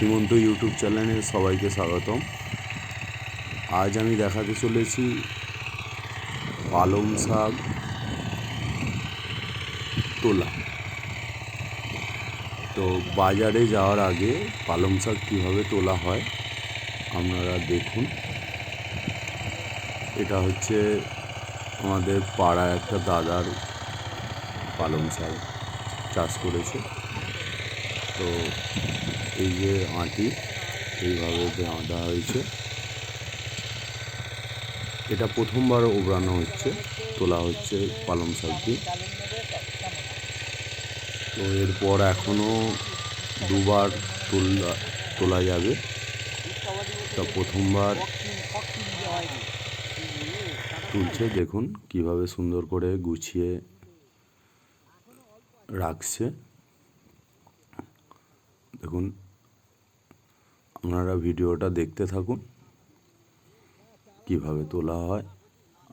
সীমন্ত YouTube চ্যানেলে সবাইকে স্বাগতম। আজ আমি দেখাতে চলেছি পালং শাক তোলা। তো বাজারে যাওয়ার আগে পালং শাক কীভাবে তোলা হয় আপনারা দেখুন। এটা হচ্ছে আমাদের পাড়া একটা দাদার পালং শাক চাষ করেছে। তো এই যে আঁটি, এইভাবে বাঁধা হয়েছে। এটা প্রথমবার ওবরানো হচ্ছে, তোলা হচ্ছে পালং শাকটি তো এরপর এখনও দুবার তোলা তোলা যাবে। তা প্রথমবার তুলছে, দেখুন কীভাবে সুন্দর করে গুছিয়ে রাখছে। দেখুন, আপনারা ভিডিওটা দেখতে থাকুন, কীভাবে তোলা হয়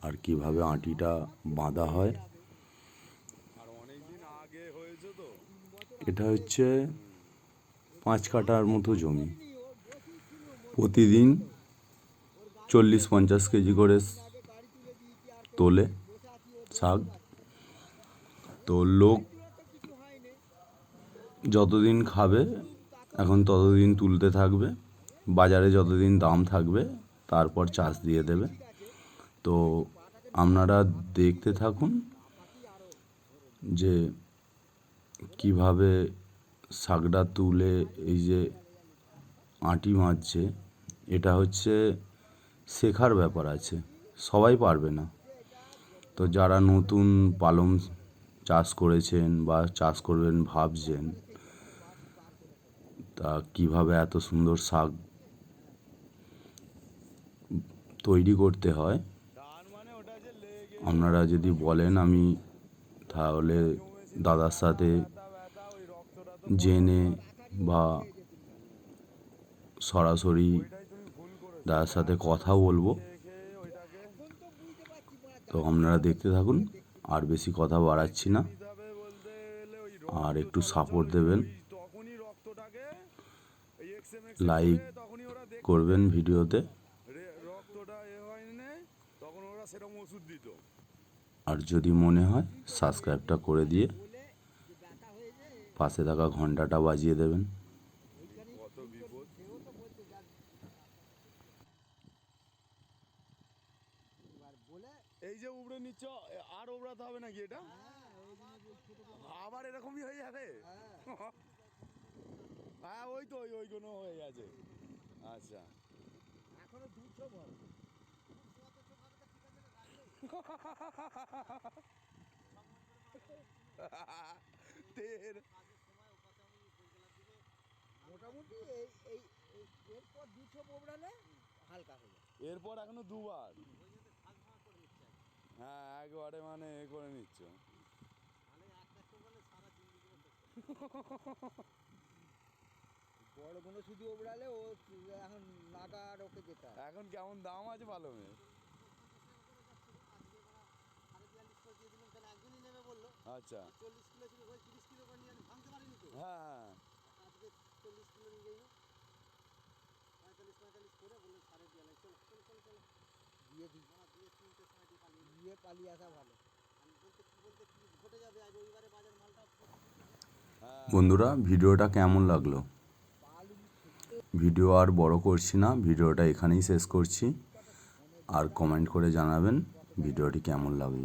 আর কীভাবে আঁটিটা বাঁধা হয়। এটা হচ্ছে পাঁচ কাটার মতো জমি। প্রতিদিন চল্লিশ পঞ্চাশ কেজি করে তোলে শাক। তো লোক যতদিন খাবে এখন ততদিন তুলতে থাকবে, বাজারে যতদিন দাম থাকবে, তারপর চাষ দিয়ে দেবে। তো আপনারা দেখতে থাকুন যে কীভাবে শাকটা তুলে এই যে আঁটি মারছে, এটা হচ্ছে শেখার ব্যাপার আছে, সবাই পারবে না। তো যারা নতুন পালং চাষ করেছেন বা চাষ করবেন, ভাবছেন তা কীভাবে এত সুন্দর শাক তৈরি করতে হয়? আপনারা যদি বলেন, আমি তাহলে দাদার সাথে জেনে বা সরাসরি দাদার সাথে কথা বলব। তো আপনারা দেখতে থাকুন, আর বেশি কথা বাড়াচ্ছি না। আর একটু সাপোর্ট দেবেন। লাইক করবেন ভিডিওতে। রক্তটা এ হয়নি তখন ওরা সেরকম ওষুধ দিত আর যদি মনে হয় সাবস্ক্রাইবটা করে দিয়ে পাশে থাকা ঘন্টাটা বাজিয়ে দেবেন। এই যে উবড়ে নিচ্ছ আর ওবড়াতে হবে নাকি এটা আবার এরকমই হয়ে যাবে? হ্যাঁ। ওই তো ওই ওইগুলো হয়ে গেছে। আচ্ছা। তের মোটামুটি এই এই এরপর দুশো বোবড়ালে হালকা হয়ে এরপর এখনও দুবার। হ্যাঁ একবারে মানে এ করে নিচ্ছ। বড়গুলো শুধু ওবড়ালে ও এখন নাগার ওকে যেতে এখন কেমন দাম আছে ভালো মেয়ে? আচ্ছা। চল্লিশ কিলো ছিল তিরিশ কিলো করে নিয়ে ভাঙতে পারিনি তো হ্যাঁ হ্যাঁ। আজকে চল্লিশ কিলো নিয়ে যাই পঁয়তাল্লিশ পঁয়তাল্লিশ করে বলল সাড়ে বিয়াল্লিশ চলো চলো চলো চলো দিয়ে দিই না দিয়ে তিনটে সময় দিয়ে পালিয়ে দিয়ে পালিয়ে আসা ভালো। হ্যাঁ। বন্ধুরা ভিডিওটা কেমন লাগল? ভিডিও আর বড় করছি না, ভিডিওটা এখানেই শেষ করছি। আর কমেন্ট করে জানাবেন ভিডিওটি কেমন লাগল।